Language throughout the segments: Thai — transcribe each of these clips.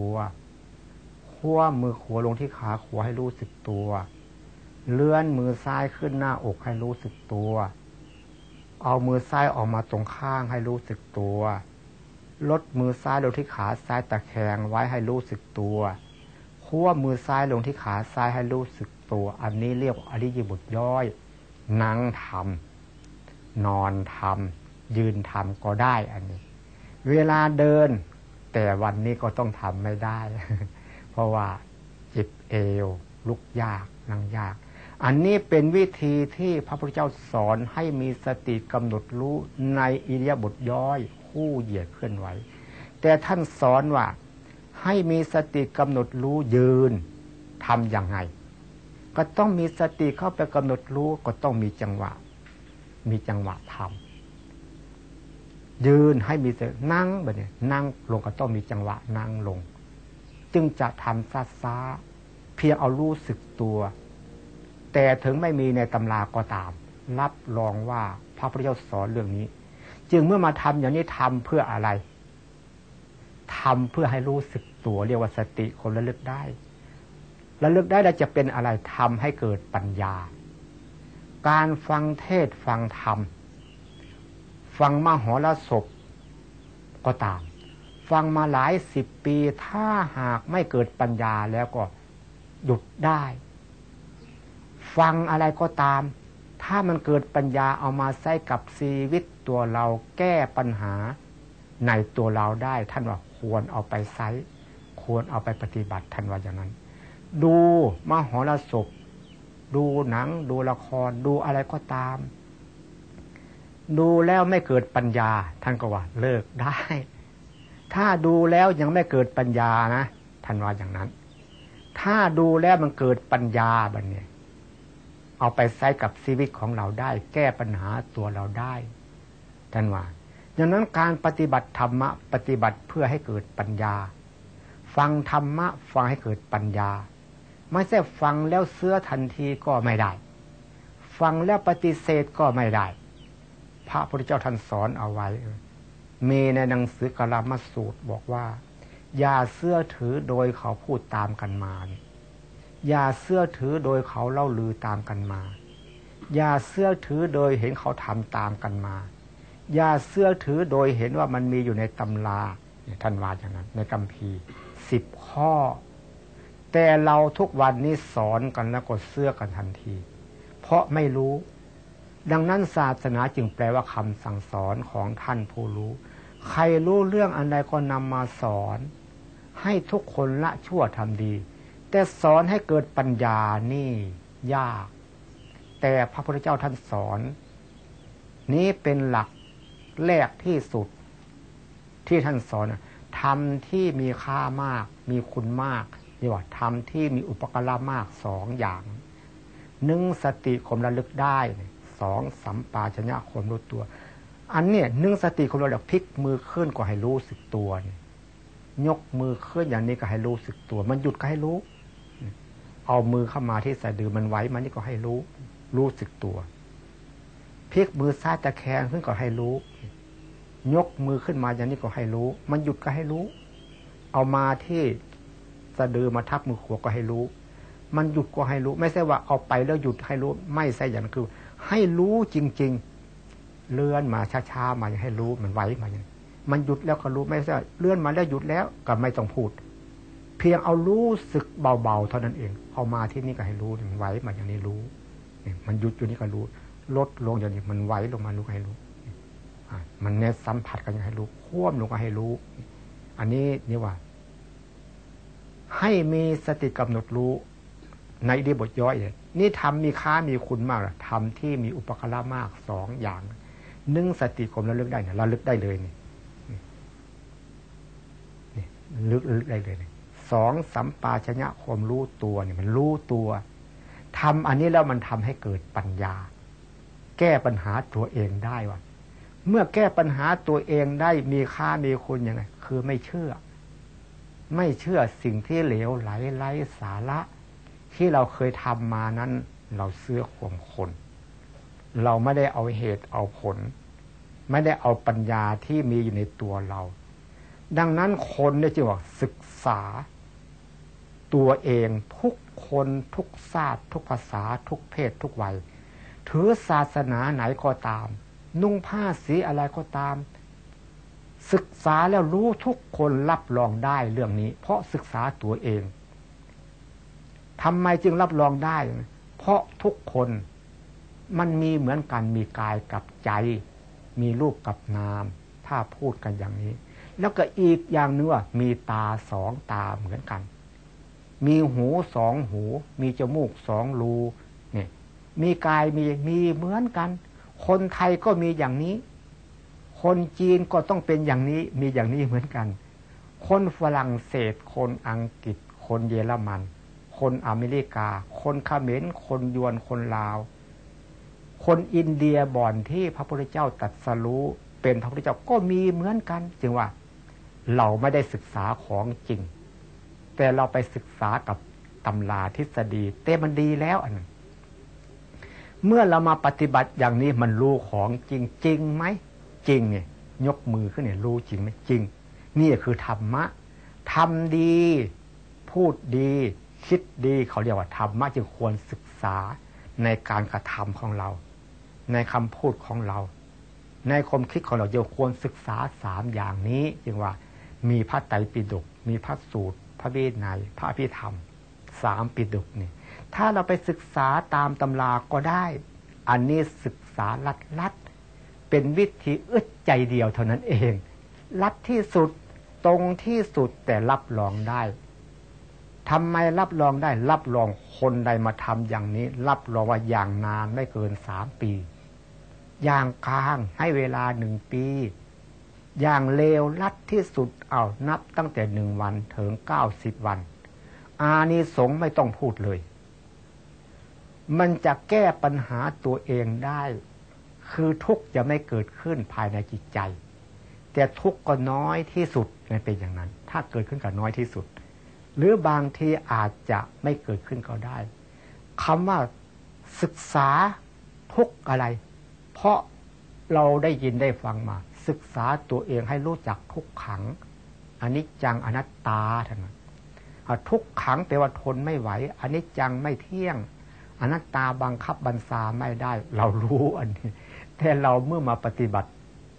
ตัวขั้วมือขวาลงที่ขาขวาให้รู้สึกตัว เลื่อนมือซ้ายขึ้นหน้าอกให้รู้สึกตัว เอามือซ้ายออกมาตรงข้างให้รู้สึกตัว ลดมือซ้ายลงที่ขาซ้ายตะแคงไว้ให้รู้สึกตัวขั้วมือซ้ายลงที่ขาซ้ายให้รู้สึกตัว อันนี้เรียกอริยบุตรย่อยนั่งทำนอนทำยืนทำก็ได้อันนี้ เวลาเดิน แต่วันนี้ก็ต้องทำไม่ได้ เพราะว่าจิบเอว ลุกยากนั่งยาก อันนี้เป็นวิธีที่พระพุทธเจ้าสอนให้มีสติกำหนดรู้ในอิริยาบถย่อยคู่เหยียดเคลื่อนไหว แต่ท่านสอนว่าให้มีสติกำหนดรู้ยืนทำอย่างไง ก็ต้องมีสติเข้าไปกำหนดรู้ก็ต้องมีจังหวะ มีจังหวะทำ ยืนให้มีสตินั่งแบบนี้นั่งลงก็ต้องมีจังหวะนั่งลง จึงจะทำซาซาเพียงเอารู้สึกตัว แต่ถึงไม่มีในตำราก็ตาม รับรองว่าพระพุทธเจ้าสอนเรื่องนี้ จึงเมื่อมาทำอย่างนี้ทำเพื่ออะไรทำเพื่อให้รู้สึกตัวเรียกว่าสติคนระลึกได้ระลึกได้แล้วจะเป็นอะไรทำให้เกิดปัญญา การฟังเทศฟังธรรม ฟังมาหรสพก็ตาม ฟังมาหลายสิบปีถ้าหากไม่เกิดปัญญาแล้วก็หยุดได้ ฟังอะไรก็ตาม ถ้ามันเกิดปัญญาเอามาใช้กับชีวิตตัวเราแก้ปัญหาในตัวเราได้ท่านว่าควรเอาไปใช้ควรเอาไปปฏิบัติท่านว่าอย่างนั้น ดูมหรสพดูหนัง ดูละครดูอะไรก็ตาม ดูแล้วไม่เกิดปัญญาท่านก็ว่าเลิกได้ ถ้าดูแล้วยังไม่เกิดปัญญานะท่านว่าอย่างนั้น ถ้าดูแล้วมันเกิดปัญญาบันเนี่ยเอาไปใช้กับชีวิตของเราได้ แก้ปัญหาตัวเราได้ท่านว่าดังนั้นการปฏิบัติธรรมะปฏิบัติเพื่อให้เกิดปัญญา ฟังธรรมะฟังให้เกิดปัญญา ไม่ใช่ฟังแล้วเสื้อทันทีก็ไม่ได้ ฟังแล้วปฏิเสธก็ไม่ได้ พระพุทธเจ้าท่านสอนเอาไว้ มีในหนังสือกลามสูตรบอกว่า อย่าเสื้อถือโดยเขาพูดตามกันมา อย่าเสื้อถือโดยเขาเล่าลือตามกันมา อย่าเสื้อถือโดยเห็นเขาทำตามกันมา อย่าเสื้อถือโดยเห็นว่ามันมีอยู่ในตำราท่านว่าอย่างนั้น ในกัมพีสิบข้อ แต่เราทุกวันนี้สอนกันแล้วก็เสื้อกันทันที เพราะไม่รู้ ดังนั้นศาสนาจึงแปลว่าคำสั่งสอนของท่านผู้รู้ ใครรู้เรื่องอันใดก็นำมาสอน ให้ทุกคนละชั่วทำดี แต่สอนให้เกิดปัญญานี่ยาก แต่พระพุทธเจ้าท่านสอน นี้เป็นหลักแรกที่สุด ที่ท่านสอนทำที่มีค่ามาก มีคุณมากนี่ว่าทำที่มีอุปกรณ์มากสองอย่าง หนึ่งสติคมระลึกได้ สองสัมปาชัญญะคมรู้ตัว อันเนี้ยหนึ่งสติคมระลึกพลิกมือขึ้นก็ให้รู้สึกตัวนยกมือขึ้นอย่างนี้ก็ให้รู้สึกตัว มันหยุดก็ให้รู้ เอามือเข้ามาที่สะดือมันไว้มันนี่ก็ให้รู้ รู้สึกตัวพลิกมือซ้ายตะแคงขึ้นก็ให้รู้ ยกมือขึ้นมาอย่างนี้ก็ให้รู้ มันหยุดก็ให้รู้ เอามาที่สะดือมาทับมือขวาก็ให้รู้ มันหยุดก็ให้รู้ ไม่ใช่ว่าเอาไปแล้วหยุดให้รู้ ไม่ใช่อย่างนั้นคือ ให้รู้จริง ๆ เลื่อนมาช้าๆมาอย่างให้รู้มันไหวมาอย่างมันหยุดแล้วก็รู้ไม่ใช่เลื่อนมาแล้วหยุดแล้วก็ไม่ต้องพูด เพียงเอารู้สึกเบาๆเท่านั้นเอง เอามาที่นี่ก็ให้รู้มันไหวมาอย่างนี้รู้มันหยุดอยู่นี่ก็รู้ ลดลงอย่างนี้มันไหวลงมารู้ให้รู้มันเนี่ยสัมผัสกันอย่างให้รู้ควบลงก็ให้รู้ อันนี้นี่ว่า ให้มีสติกำหนดรู้ในดีบทย่อยเลย นี่ทำมีค่ามีคุณมากทำที่มีอุปกรณ์มากสองอย่างหนึ่งสติคมระลึกได้เนี่ยระลึกได้เลยนี่นี่ลึกลึกได้เลยนี่สองสัมปาชญญะความรู้ตัวเนี่ยมันรู้ตัวทำอันนี้แล้วมันทำให้เกิดปัญญา แก้ปัญหาตัวเองได้วะเมื่อแก้ปัญหาตัวเองได้มีค่ามีคุณยังไง คือไม่เชื่อ ไม่เชื่อสิ่งที่เหลวไหลไร้สาระ ที่เราเคยทำมานั้น เราเสื้อข่มคน เราไม่ได้เอาเหตุเอาผล ไม่ได้เอาปัญญาที่มีอยู่ในตัวเรา ดังนั้นคนเนี่ยจึงว่าศึกษา ตัวเองทุกคนทุกชาติทุกภาษา ทุกเพศทุกวัย ถือศาสนาไหนก็ตาม นุ่งผ้าสีอะไรก็ตาม ศึกษาแล้วรู้ทุกคนรับรองได้เรื่องนี้ เพราะศึกษาตัวเอง ทำไมจึงรับรองได้ เพราะทุกคนมันมีเหมือนกันมีกายกับใจ มีรูปกับนาม ถ้าพูดกันอย่างนี้ แล้วก็อีกอย่างนึงว่ามีตาสองตาเหมือนกัน มีหูสองหู มีจมูกสองรูเนี่ยมีกายมีมีเหมือนกัน คนไทยก็มีอย่างนี้ คนจีนก็ต้องเป็นอย่างนี้ มีอย่างนี้เหมือนกัน คนฝรั่งเศส คนอังกฤษ คนเยอรมัน คนอเมริกา คนคาเมรคนยวนคนลาว คนอินเดียบ่อนที่พระพุทธเจ้าตัดสรู้เป็นพระพุทธเจ้าก็มีเหมือนกัน จึงว่า เราไม่ได้ศึกษาของจริง แต่เราไปศึกษากับตำราทฤษฎีเต้มันดีแล้วอันนั้นเมื่อเรามาปฏิบัติอย่างนี้มันรู้ของจริงจริงไหมจริงเนี่ยยกมือขึ้นเนี่ยรู้จริงไหมจริง นี่คือธรรมะทำดี พูดดี คิดดีเขาเรียกว่าธรรมะจึงควรศึกษาในการกระทำของเรา ในคำพูดของเรา ในความคิดของเราจะควรศึกษาสามอย่างนี้จึงว่ามีพระไตรปิฎกมีพระสูตร พระเวทไนพระพิธรรมสามปิฎกนี่ถ้าเราไปศึกษาตามตำราก็ได้ อันนี้ศึกษาลัดลัดเป็นวิธีอึดใจเดียวเท่านั้นเอง ลัดที่สุดตรงที่สุดแต่รับรองได้ ทำไมรับรองได้ รับรองคนใดมาทำอย่างนี้ รับรองว่าอย่างนานไม่เกินสามปี อย่างกลางให้เวลาหนึ่งปี อย่างเลวลัดที่สุดเอานับตั้งแต่หนึ่งวันถึงเก้าสิบวัน อานิสงส์ไม่ต้องพูดเลย มันจะแก้ปัญหาตัวเองได้ คือทุกจะไม่เกิดขึ้นภายในจิตใจ แต่ทุกก็น้อยที่สุดมันเป็นอย่างนั้น ถ้าเกิดขึ้นก็น้อยที่สุด หรือบางทีอาจจะไม่เกิดขึ้นก็ได้คำว่าศึกษาทุกอะไร เพราะเราได้ยินได้ฟังมา ศึกษาตัวเองให้รู้จักทุกขังอันนี้จังอนัตตาท่านทุกขังแปลว่าทนไม่ไหวอันนี้จังไม่เที่ยงอนัตตาบังคับบัญชาไม่ได้ เรารู้อันนี้ แต่เราเมื่อมาปฏิบัติ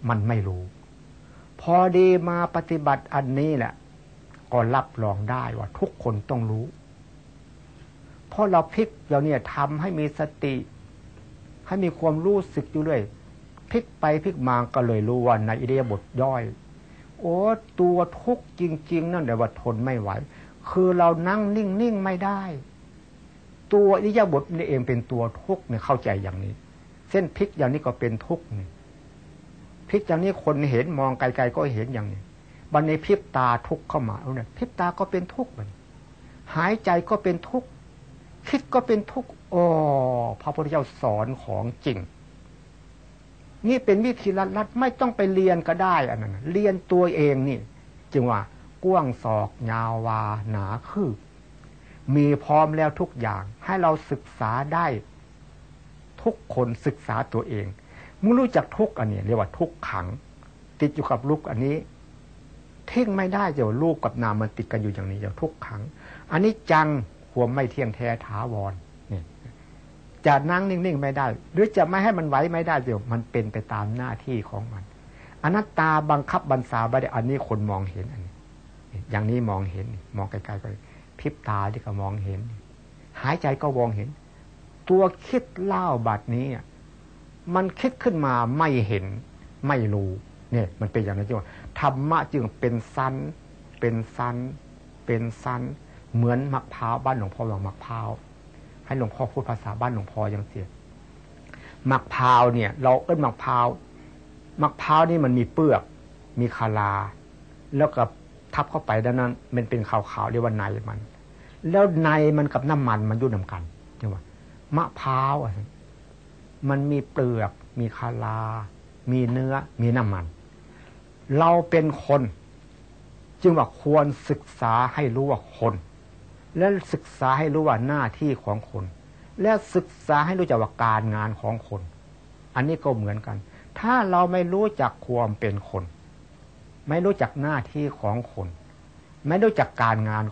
มันไม่รู้ พอดีมาปฏิบัติอันนี้แหละ ก็รับรองได้ว่าทุกคนต้องรู้ เพราะเราพลิกเราเนี่ยทำให้มีสติ ให้มีความรู้สึกอยู่เรื่อยพลิกไปพลิกมาก็เลยรู้ว่าในอิเดียบทย่อย โอ้ตัวทุกข์จริง ๆ นั่นแต่ว่าทนไม่ไหว คือเรานั่งนิ่ง ๆ ไม่ได้ ตัวอิเดียบทนี่เองเป็นตัวทุกข์เนี่ยเข้าใจอย่างนี้ เส้นพลิกอย่างนี้ก็เป็นทุกข์นี่พลิกอย่างนี้คนเห็นมองไกล ๆ ก็เห็นอย่างนี้ บันในพิบตาทุกเข้ามาเนี่ยพิบตาก็เป็นทุกข์มันหายใจก็เป็นทุกข์คิดก็เป็นทุกข์อ๋อพระพุทธเจ้าสอนของจริง นี่เป็นวิธีลัดๆไม่ต้องไปเรียนก็ได้อันนั้นเรียนตัวเองนี่ จึงว่ากว้างศอกยาววาหนาคือมีพร้อมแล้วทุกอย่างให้เราศึกษาได้ ทุกคนศึกษาตัวเองมึงรู้จักทุกอันนี้เรียกว่าทุกขัง ติดอยู่กับลูกอันนี้ เทิ้งไม่ได้เดี๋ยวลูกกับนามมันติดกันอยู่อย่างนี้เดี๋ยวทุกขังอันนี้จังความไม่เที่ยงแท้ถาวรนี่จะนั่งนิ่งๆไม่ได้ หรือจะไม่ให้มันไหวไม่ได้เดี๋ยวมันเป็นไปตามหน้าที่ของมันอนัตตาบังคับบัญชาไม่ได้อันนี้คนมองเห็นอันนี้อย่างนี้มองเห็น มองไกลๆก็พิบตาที่ก็มองเห็น หายใจก็มองเห็น ตัวคิดเล่าบัดนี้มันคิดขึ้นมาไม่เห็นไม่รู้ เนี่ยมันเป็นอย่างนั้นจริงธรรมะจึงเป็นสั้นเป็นสั้นเป็นสั้นเหมือนมะพร้าวบ้านหลวงพ่อลองมะพร้าวให้หลวงพ่อพูดภาษาบ้านหลวงพ่อยังเสียมะพร้าวเนี่ย เราเอิ้นมะพร้าวมะพร้าวนี่มันมีเปลือก มีคาราแล้วก็ทับเข้าไปด้านนั้น มันเป็นขาวๆเรียกว่าในมัน แล้วในมันกับน้ำมันมันยุ่นำกันใช่ไหมมะพร้าวมันมีเปลือก มีคารามีเนื้อ มีน้ำมัน เราเป็นคน จึงว่าควรศึกษาให้รู้ว่าคน และศึกษาให้รู้ว่าหน้าที่ของคน และศึกษาให้รู้จักว่าการงานของคน อันนี้ก็เหมือนกัน ถ้าเราไม่รู้จักความเป็นคน ไม่รู้จักหน้าที่ของคน ไม่รู้จักการงาน